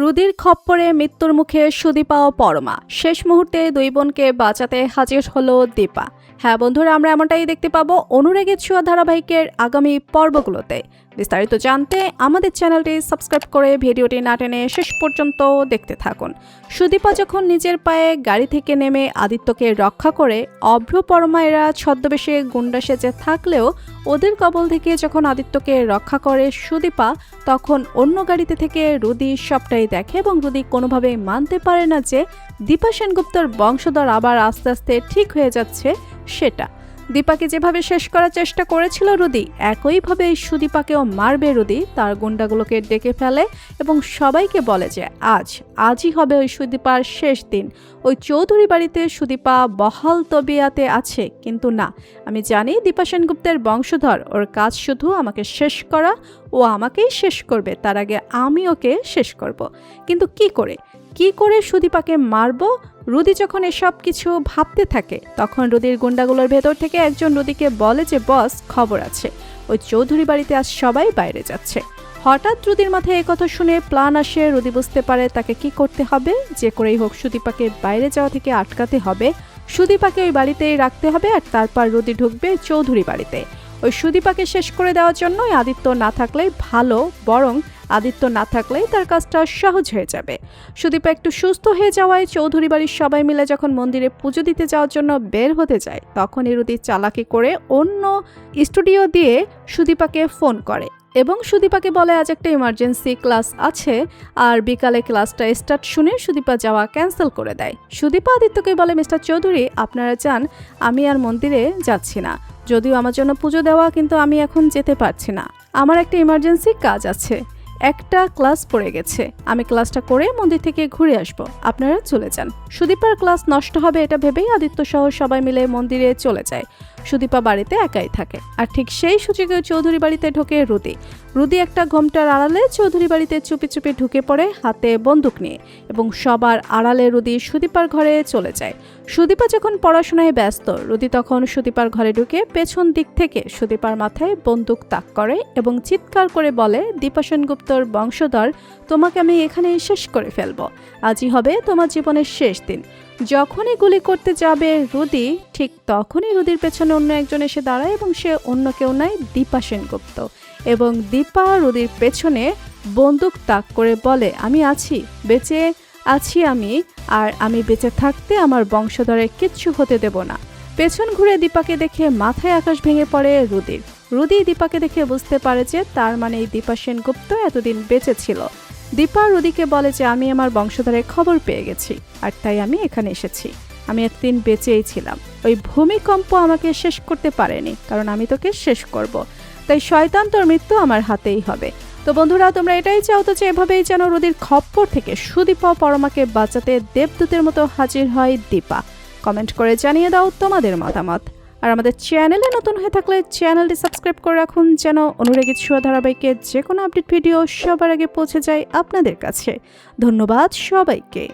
রুদির খপ্পরে মৃত্যুর মুখে সুদীপা ও পরমা। শেষ মুহূর্তে দুই বোনকে বাঁচাতে হাজির হলো দীপা। হ্যাঁ বন্ধুরা, আমরা এমনটাই দেখতে পাবো অনুরাগের ছোঁয়া ধারাবাহিকের আগামী পর্বগুলোতে। বিস্তারিত জানতে আমাদের চ্যানেলটি সাবস্ক্রাইব করে ভিডিওটি না টেনে শেষ পর্যন্ত দেখতে থাকুন। সুদীপা যখন নিজের পায়ে গাড়ি থেকে নেমে আদিত্যকে রক্ষা করে অভ্র পরমা এরা ছদ্মবেশে গুন্ডা সেজে থাকলেও ওদের কবল থেকে যখন আদিত্যকে রক্ষা করে সুদীপা, তখন অন্য গাড়িতে থেকে রুদি সবটাই দেখে এবং রুদি কোনোভাবেই মানতে পারে না যে দীপা সেনগুপ্তর বংশধর আবার আস্তে আস্তে ঠিক হয়ে যাচ্ছে সেটা। দীপাকে যেভাবে শেষ করার চেষ্টা করেছিল রুদি, একইভাবে এই সুদীপাকেও মারবে রুদি। তার গুন্ডাগুলোকে ডেকে ফেলে এবং সবাইকে বলে যে, আজ, আজই হবে ওই সুদীপার শেষ দিন। ওই চৌধুরী বাড়িতে সুদীপা বহাল তবিয়াতে আছে। কিন্তু না, আমি জানি দীপা সেনগুপ্তের বংশধর। ওর কাজ শুধু আমাকে শেষ করা। ও আমাকেই শেষ করবে। তার আগে আমি ওকে শেষ করব। কিন্তু কি করে? কি করে সুদীপাকে মারবো? রুদি যখন এসব কিছু ভাবতে থাকে, তখন রুদির গুন্ডাগুলোর ভেতর থেকে একজন রুদিকে বলে যে, বস, খবর আছে। ওই চৌধুরী বাড়িতে আজ সবাই বাইরে যাচ্ছে। হঠাৎ রুদির মাথায় একথা শুনে প্ল্যান আসে, রুদি বুঝতে পারে তাকে কি করতে হবে, যে করেই হোক সুদীপাকে বাইরে যাওয়া থেকে আটকাতে হবে। সুদীপাকে ওই বাড়িতেই রাখতে হবে আর তারপর রুদি ঢুকবে চৌধুরী বাড়িতে। ওই সুদীপাকে শেষ করে দেওয়ার জন্যই আদিত্য না থাকলেই ভালো, বরং আদিত্য না থাকলেই তার কাজটা সহজ হয়ে যাবে। সুদীপা একটু সুস্থ হয়ে যাওয়ায় চৌধুরী বাড়ির সবাই মিলে যখন মন্দিরে পুজো দিতে যাওয়ার জন্য বের হতে যায়, তখন ইরুদি চালাকি করে অন্য স্টুডিও দিয়ে সুদীপাকে ফোন করে এবং সুদীপাকে বলে, আজ একটা ইমার্জেন্সি ক্লাস আছে আর বিকালে ক্লাসটা স্টার্ট শুনে সুদীপা যাওয়া ক্যান্সেল করে দেয়। সুদীপা আদিত্যকে বলে, মিস্টার চৌধুরী, আপনারা চান, আমি আর মন্দিরে যাচ্ছি না। যদিও আমার জন্য পুজো দেওয়া, কিন্তু আমি এখন যেতে পারছি না। আমার একটা ইমার্জেন্সি কাজ আছে। একটা ক্লাস পড়ে গেছে। আমি ক্লাসটা করে মন্দির থেকে ঘুরে আসব। আপনারা চলে যান। সুদীপার ক্লাস নষ্ট হবে এটা ভেবেই আদিত্য সহ সবাই মিলে মন্দিরে চলে যায়। সুদীপা বাড়িতে একাই থাকে। আর ঠিক সেই সুযোগে চৌধুরী বাড়িতে ঢোকে রুদি। রুদি একটা ঘোমটার আড়ালে চৌধুরী বাড়িতে চুপি চুপি ঢুকে পড়ে হাতে বন্দুক নিয়ে এবং সবার আড়ালে রুদি সুদীপার ঘরে চলে যায়। সুদীপা যখন পড়াশোনায় ব্যস্ত, রুদি তখন সুদীপার ঘরে ঢুকে পেছন দিক থেকে সুদীপার মাথায় বন্দুক তাক করে এবং চিৎকার করে বলে দীপা সেনগুপ্তর বংশধর, তোমাকে আমি এখানেই শেষ করে ফেলব। আজই হবে তোমার জীবনের শেষ দিন। যখনই গুলি করতে যাবে রুদি, ঠিক তখনই রুদির পেছনে অন্য একজন এসে দাঁড়ায় এবং সে অন্য কেউ নয় দীপা সেনগুপ্ত এবং দীপা রুদির পেছনে বন্দুক তাক করে বলে, আমি আছি, বেঁচে আছি আমি, আর আমি বেঁচে থাকতে আমার বংশধরের কিচ্ছু হতে দেব না। পেছন ঘুরে দীপাকে দেখে মাথায় আকাশ ভেঙে পড়ে রুদির। রুদি দীপাকে দেখে বুঝতে পারে যে তার মানে এই দীপা সেনগুপ্ত এতদিন বেঁচে ছিল। দীপা রুদিকে বলে যে, আমি আমার বংশধরের খবর পেয়ে গেছি, আর তাই আমি এখানে এসেছি। আমি এতদিন বেঁচেই ছিলাম। ওই ভূমিকম্প আমাকে শেষ করতে পারেনি, কারণ আমি তোকে শেষ করব। তাই শয়তান তোর মৃত্যু আমার হাতেই হবে। তো বন্ধুরা, তোমরা এটাই চাও তো যে এভাবেই যেন রোদির খপ্পর থেকে সুদীপা পরমাকে বাঁচাতে দেবদূতের মতো হাজির হয় দীপা। কমেন্ট করে জানিয়ে দাও তোমাদের মতামত। আর আমাদের চ্যানেলে নতুন হয়ে থাকলে চ্যানেলটি সাবস্ক্রাইব করে রাখুন যেন অনুরাগী ছোঁয়া ধারাবাহিকের যে কোনো আপডেট ভিডিও সবার আগে পৌঁছে যায় আপনাদের কাছে। ধন্যবাদ সবাইকে।